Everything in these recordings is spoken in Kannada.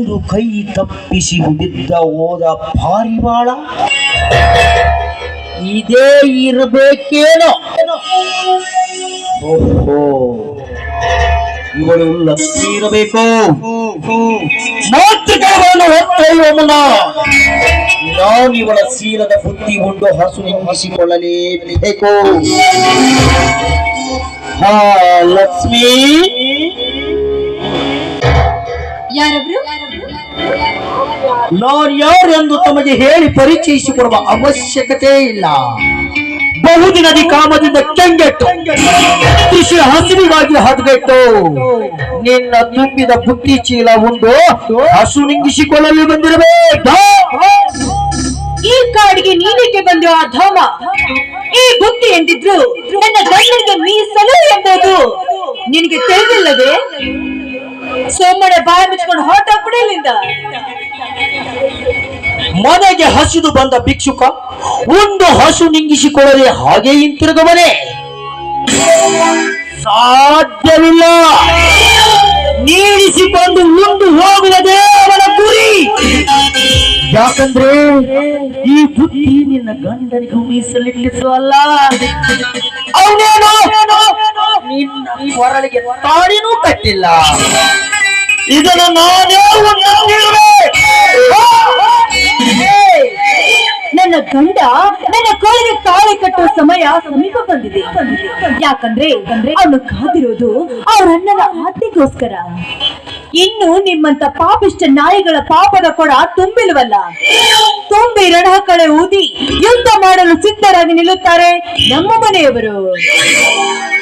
ಇಂದು ಕೈ ತಪ್ಪಿಸಿ ಬಿದ್ದ ಹೋದ ಪಾರಿವಾಳ, ಇದೇ ಇರಬೇಕೇನೋ? ಓಹೋ, ಇವಳು ಲಕ್ಷ್ಮಿ ಇರಬೇಕು. ಮಾತೃಗಳನ್ನು ಮುನ್ನ ನಾನು ಇವಳ ಸೀಲದ ಬುದ್ಧಿ ಉಂಡು ಹಸು ನಿಂಗಿಸಿಕೊಳ್ಳಲೇಬೇಕು. ಹಾ ಲಕ್ಷ್ಮಿ. ನಾನು ಯಾರೆಂದು ತಮಗೆ ಹೇಳಿ ಪರಿಚಯಿಸಿಕೊಡುವ ಅವಶ್ಯಕತೆ ಇಲ್ಲ. ಬಹುದಿನದಿ ಕಾಮದಿಂದ ಕೆಂಗೆಟ್ಟು, ಕೃಷಿ ಹಸಿರಿಗಾಗಿ ಹದಗೆಟ್ಟು, ನಿನ್ನ ತುಂಬಿದ ಬುಟ್ಟಿ ಚೀಲ ಉಂಡು, ಹಸು ನಿಂಗಿಸಿಕೊಳ್ಳಲು ಬಂದಿರಬೇಕು. ಈ ಕಾಡಿಗೆ ನೀನೇಕೆ ಬಂದು ಆ ಧಾಮ, ಈ ಬುದ್ಧಿ ಎಂದಿದ್ರು ನನ್ನ ಗಂಡನಿಗೆ ಮೀಸಲು ಎಂಬುದು ನಿನಗೆ ತಿಳಿದಿಲ್ಲದೆ ಸೋಮನೆ ಬಾಯಿ ಮುಚ್ಕೊಂಡು ಹೊರಟಾಗ್ಬಿಡ ಇಲ್ಲಿಂದ ಮನೆಗೆ ಹಸಿದು ಬಂದ ಭಿಕ್ಷುಕ, ಒಂದು ಹಸು ನಿಂಗಿಸಿಕೊಳ್ಳದೆ ಹಾಗೆ ಹಿಂತಿರುಗವನೆ. ಸಾಧ್ಯವಿಲ್ಲ. ನೀಡಿಸಿಕೊಂಡು ಒಂದು ಹೋಗುವ ಅವನ ಗುರಿ. ಯಾಕಂದ್ರೆ ಈ ಬುದ್ಧಿ ನಿನ್ನ ಗಂಡನಿಗೂ ಮೀಸಲಿಟ್ಟಿಸುವಲ್ಲ. ಅವನೇನೋ ನಿನ್ನ ತಾಳಿನೂ ಕಟ್ಟಿಲ್ಲ. ಇದನ್ನು ನಾನೇ ನನ್ನ ಗಂಡ ನನ್ನ ಕೋಳಿಗೆ ತಾಳೆ ಕಟ್ಟುವ ಸಮಯ ಸಮೀಪ ಬಂದಿದೆ. ಯಾಕಂದ್ರೆ ಅವನು ಕಾದಿರೋದು ಅವ್ರ ಅಣ್ಣನ ಆತ್ಮೆಗೋಸ್ಕರ ಇನ್ನು ನಿಮ್ಮಂತ ಪಾಪಿಷ್ಟ ನಾಯಿಗಳ ಪಾಪದ ಕೊಡ ತುಂಬಿಲ್ವಲ್ಲ? ತುಂಬಿ ರಣಹಕಳೆ ಊದಿ ಯುದ್ಧ ಮಾಡಲು ಸಿದ್ಧರಾಗಿ ನಿಲ್ಲುತ್ತಾರೆ ನಮ್ಮ ಮನೆಯವರು.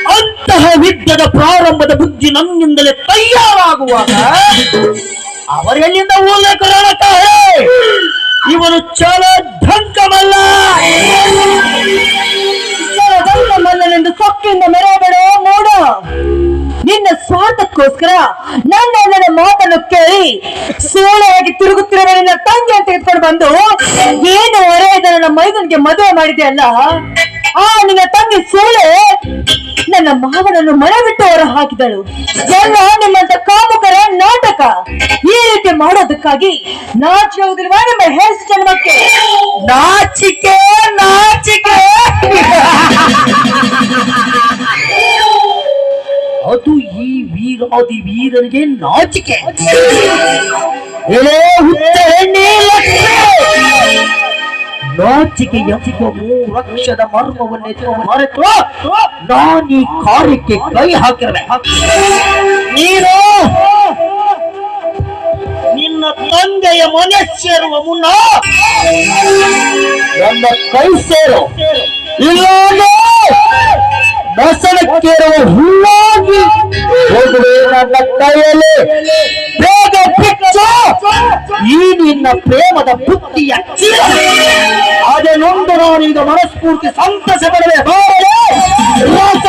ಅಂತಹ ಯುದ್ಧದ ಪ್ರಾರಂಭದ ಬುದ್ಧಿ ನನ್ನಿಂದಲೇ ತಯಾರಾಗುವಾಗ ಅವರೆಲ್ಲಿಂದ ಉಲ್ಲೇಖರಾಗುತ್ತಾರೆ ಇವನು ಚಲ ಢಂಕಮಲ್ಲ ಮಲ್ಲನೆಂದು ಸೊಕ್ಕಿಂದ ಮೆರೆಯಬೇಡ ನೋಡ. ನಿನ್ನ ಸ್ವಾರ್ಥಕ್ಕೋಸ್ಕರ ನನ್ನ ನನ್ನ ಮಾತನ್ನು ಕೇಳಿ ಸೋಳೆಯಾಗಿ ತಿರುಗುತ್ತಿರುವ ತಂಗಿ ತಂಗಿಯನ್ನು ತೆಗೆದುಕೊಂಡು ಬಂದು, ಏನು ಹೊರೆಯದ ನನ್ನ ಮೈದನಿಗೆ ಮದುವೆ ಮಾಡಿದೆ ಅಲ್ಲ? ಆ ನಿನ್ನ ತಂಗಿ ಸೋಳೆ ನನ್ನ ಮಾವನನ್ನು ಮನೆ ಬಿಟ್ಟು ಹೊರ ಹಾಕಿದಳು ಎಲ್ಲ ನಿಮ್ಮಂತ ಕಾಮುಕರ ನಾಟಕ ಈ ರೀತಿ ಮಾಡೋದಕ್ಕಾಗಿ ನಾಚಿರುವುದಿಲ್ವಾ ನಿಮ್ಮ ಹೆಲ್ಸ್ ಜನ್ಮಕ್ಕೆ ನಾಚಿಕೆ ನಾಚಿಕೆ. ಅದು ಈ ವೀರಾದಿ ವೀರನಿಗೆ ನಾಚಿಕೆ. ಎಲೆ ಹುಚ್ಚ! ನಾಚಿಕೆ ಎಂಬ ಮೂರಕ್ಷದ ಮರ್ಮವನ್ನೆತ್ತು ಮರೆತು, ನಾನು ಈ ಕಾರ್ಯಕ್ಕೆ ಕೈ ಹಾಕಿರಬೇಕು. ನೀನು, ನಿನ್ನ ತಂದೆಯ ಮನೆ ಸೇರುವ ಮುನ್ನ ನನ್ನ ಕೈ ಸೇರು. ಇಲ್ಲ ಮಸಣಕ್ಕೇರುವ ಹೂವಾಗಿ ಹೋಗುವೆ ನನ್ನ ಕೈಯಲ್ಲಿ ಬೇಗ ಬಿಚ್ಚು. ಈ ನಿನ್ನ ಪ್ರೇಮದ ಬುತ್ತಿಯ ಅದನ್ನೊಂದು ನಾನು ಈಗ ಮನಸ್ಫೂರ್ತಿ ಸಂತಸ ಪಡವೆ ಬಾರಲೇ ರಸ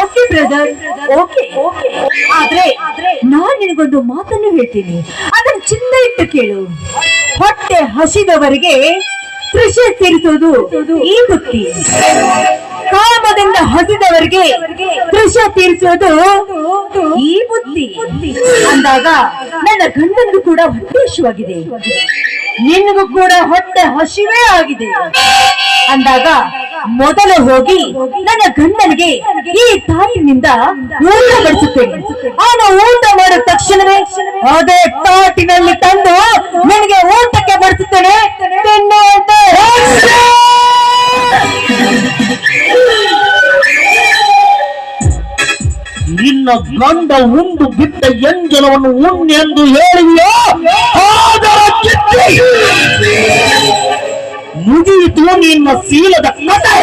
ಓಕೆ ಬ್ರದರ್ ಓಕೆ ಆದ್ರೆ ನಾನ್ ನಿನಗೊಂದು ಮಾತನ್ನು ಹೇಳ್ತೀನಿ. ಅದನ್ನು ಚಿನ್ನ ಇಟ್ಟು ಕೇಳು. ಹೊಟ್ಟೆ ಹಸಿದವರಿಗೆ ಕೃಷಿ ಸೇರಿಸೋದು ಈ ಬುತ್ತಿ ಕಾಮದಿಂದ ಹಸಿದವರಿಗೆ ಕೃಷಿ ತೀರಿಸೋದು ಈ ಬುದ್ಧಿ. ಅಂದಾಗ ನನ್ನ ಗಂಡಂದು ಕೂಡ ಹೊಟ್ಟೆಶವಾಗಿದೆ ನಿನಗೂ ಕೂಡ ಹೊಟ್ಟೆ ಹಸಿವೇ ಆಗಿದೆ. ಅಂದಾಗ ಮೊದಲು ಹೋಗಿ ನನ್ನ ಗಂಡನಿಗೆ ಈ ತಾಟಿನಿಂದ ಊಟ ಬಡಿಸುತ್ತೇನೆ. ಅವನು ಊಟ ಮಾಡಿದ ತಕ್ಷಣವೇ ಅದೇ ತಾಟಿನಲ್ಲಿ ತಂದು ನನಗೆ ಊಟಕ್ಕೆ ಬಡಿಸುತ್ತೇನೆ. ನಿನ್ನ ಗಂಡ ಉಂಡು ಬಿಟ್ಟ ಎಂಜಲವನ್ನು ಉಣ್ಣೆಂದು ಹೇಳಿಯೋ? ಮುಗಿಯಿತು ನಿನ್ನ ಶೀಲದ ಕಥೆ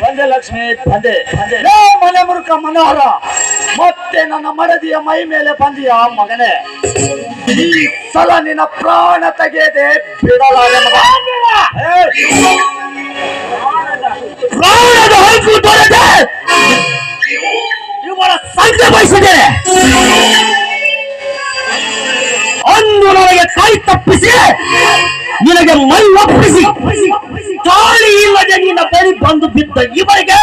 ಬಂದೆ ಲಕ್ಷ್ಮಿ ಬಂದೆ ಬಂದೆ ಲೇ ಮನೆ ಮುರುಕ ಮನೋಹರ. ಮತ್ತೆ ನನ್ನ ಮಡದಿಯ ಮೈ ಮೇಲೆ ಬಂದಿಯ ಮಗನೇ. ಈ ಸಲ ನಿನ್ನ ಪ್ರಾಣ ತೆಗೆದೆ ಬಿಡಲಾರೆ ಮಗ ಪ್ರಾಣದ ಬಯಸಿದ್ದೇನೆ ಅಂದು ನನಗೆ ಕೈ ತಪ್ಪಿಸಿ, ನಿನಗೆ ಮೈ ಒಪ್ಪಿಸಿ. ತಾಳಿ ಇಲ್ಲದೆ ನಿನ್ನ ಬಳಿ ಬಂದು ಬಿದ್ದ ಇವರಿಗೆ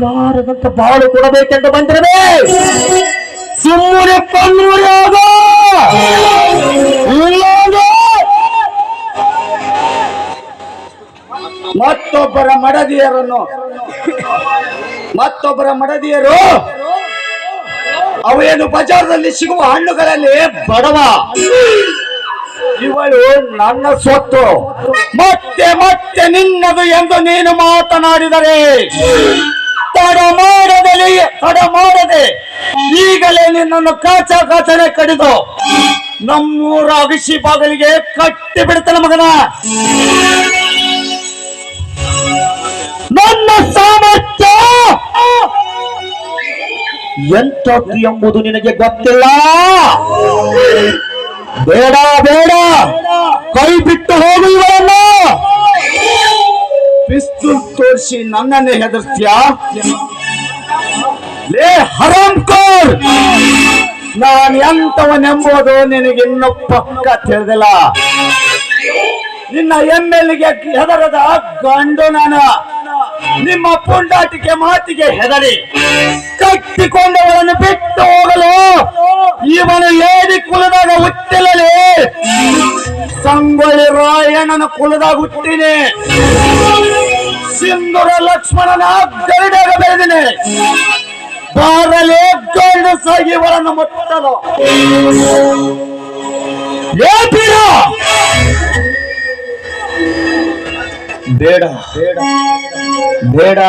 ಬಂಗಾರದಂತ ಬಾಳು ಕೊಡಬೇಕೆಂದು ಬಂದಿರದೆ ಸುಮ್ಮನೆ ಕಣ್ಣೂರಿ ಮತ್ತೊಬ್ಬರ ಮಡದಿಯರನ್ನು, ಮತ್ತೊಬ್ಬರ ಮಡದಿಯರು, ಅವೇನು ಬಜಾರದಲ್ಲಿ ಸಿಗುವ ಹಣ್ಣುಗಳಲ್ಲಿ ಬಡವ. ಇವಳು ನನ್ನ ಸ್ವತ್ತು ಮತ್ತೆ ಮತ್ತೆ ನಿನ್ನದು ಎಂದು ನೀನು ಮಾತನಾಡಿದರೆ. ತಡ ಮಾಡದೆ ತಡ ಮಾಡದೆ ಈಗಲೇ ನಿನ್ನನ್ನು ಕಾಚ ಕಾಚನೆ ಕಡಿದು ನಮ್ಮೂರ ಅಗಿಸಿ ಬಾಗಲಿಗೆ ಕಟ್ಟಿ ಬಿಡ್ತಾನೆ ಮಗನ. ನನ್ನ ಸಾಮರ್ಥ್ಯ ಎಂಥದ್ದು ಎಂಬುದು ನಿನಗೆ ಗೊತ್ತಿಲ್ಲ? ಬೇಡ ಬೇಡ. ಕೈ ಬಿಟ್ಟು ಹೋಗು ಇವರನ್ನು. ತೋರಿಸಿ ನನ್ನನ್ನೇ ಹೆದರ್ತ್ಯಾ ಲೇ ಹರಾಮ್ ಕೋರ್! ನಾನು ಎಂತವನೆಂಬುದು ನಿನಗಿನ್ನೂ ಪಕ್ಕ ತಿಳಿದಿಲ್ಲ. ನಿನ್ನ ಎಮ್ಮೆಲ್ಗೆ ಹೆದರದ ಗಂಡು ನಾನು. ನಿಮ್ಮ ಪುಂಡಾಟಿಕೆ ಮಾತಿಗೆ ಹೆದರಿ. ಕಟ್ಟಿಕೊಂಡವರನ್ನು ಬಿಟ್ಟು ಹೋಗಲು ಇವನು ಏಡಿ ಕುಲದಾಗ ಹುಟ್ಟಿಲ್ಲಲಿ. ಸಂಗೊಳ್ಳಿ ರಾಯಣ್ಣನ ಕುಲದಾಗ ಹುಟ್ಟಿನಿ. ಸಿಂಧೂರ ಲಕ್ಷ್ಮಣನ ಗರುಡಾಗ ಬೆಳೆದಿನಿ ಬಾರಲೆ ಗಂಡು ಸಾಗಿ ಇವರನ್ನು ಮುಟ್ಟಲು. ಏ ಬೇಡ ಬೇಡ ಬೇಡ.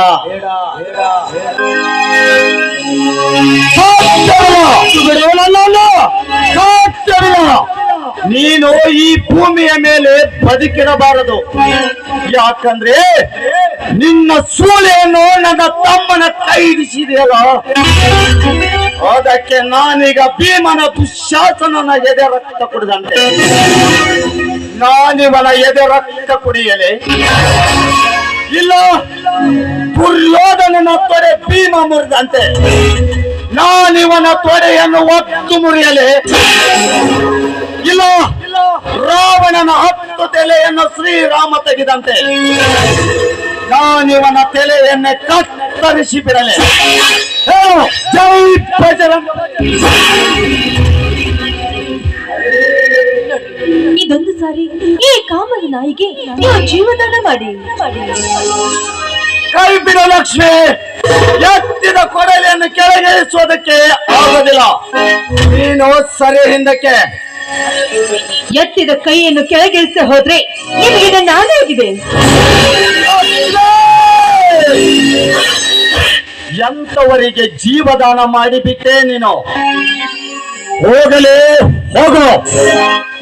ನೀನು ಈ ಭೂಮಿಯ ಮೇಲೆ ಬದುಕಿರಬಾರದು. ಯಾಕಂದ್ರೆ ನಿನ್ನ ಸೂಳೆಯನ್ನು ನನ್ನ ತಮ್ಮನ ಕೈ ಹಿಡಿಸಿದೆಯಲ್ಲ ಅದಕ್ಕೆ ನಾನೀಗ ಭೀಮನ ದುಶ್ಯಾಸನನ ಎದೆ ರಕ್ತ ಕುಡಿದಂತೆ. ನಾನಿವನ ಎದೆ ರಕ್ತ ಕುಡಿಯಲೆ. ಇಲ್ಲ, ದುರ್ಯೋಧನನ ತೊಡೆ ಭೀಮ ಮುರಿದಂತೆ. ನಾನಿವನ ತೊಡೆಯನ್ನು ಒತ್ತು ಮುರಿಯಲೆ. ಇಲ್ಲ, ರಾವಣನ ಹತ್ತು ತಲೆಯನ್ನು ಶ್ರೀರಾಮ ತೆಗೆದಂತೆ. ನಾನಿವನ ತಲೆಯನ್ನೇ ಕತ್ತರಿಸಿ ಬಿಡಲೆ ಜೈ ಬಜರಂಗ ಇದೊಂದು ಸಾರಿ ಈ ಕಾಮದ ನಾಯಿಗೆ ನೀವು ಜೀವದಾನ ಮಾಡಿ. ಕೈ ಬಿಡ ಲಕ್ಷ್ಮಿ. ಎತ್ತಿದ ಕೊಡಲಿಯನ್ನು ಕೆಳಗೆ ಇಳಿಸುವುದಕ್ಕೆ ಆಗೋದಿಲ್ಲ ನೀನು ಸರಿ ಹಿಂದಕ್ಕೆ ಎತ್ತಿದ ಕೈಯನ್ನು ಕೆಳಗಿಳಿಸ ಹೋದ್ರೆ ನಿಮಗೆ ನಾನಾಗಿದೆ ಎಂತವರಿಗೆ ಜೀವದಾನ ಮಾಡಿಬಿಟ್ಟೆ ನೀನು? ಹೋಗಲೇ ಹೋಗು.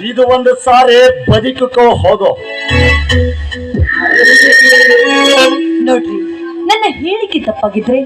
ಇದು ಒಂದು ಸಾರಿ ಬದುಕಕ್ಕೋ ಹೋಗು. ನೋಡ್ರಿ ನನ್ನ ಹೇಳಿಕೆ ತಪ್ಪಾಗಿದ್ರೆ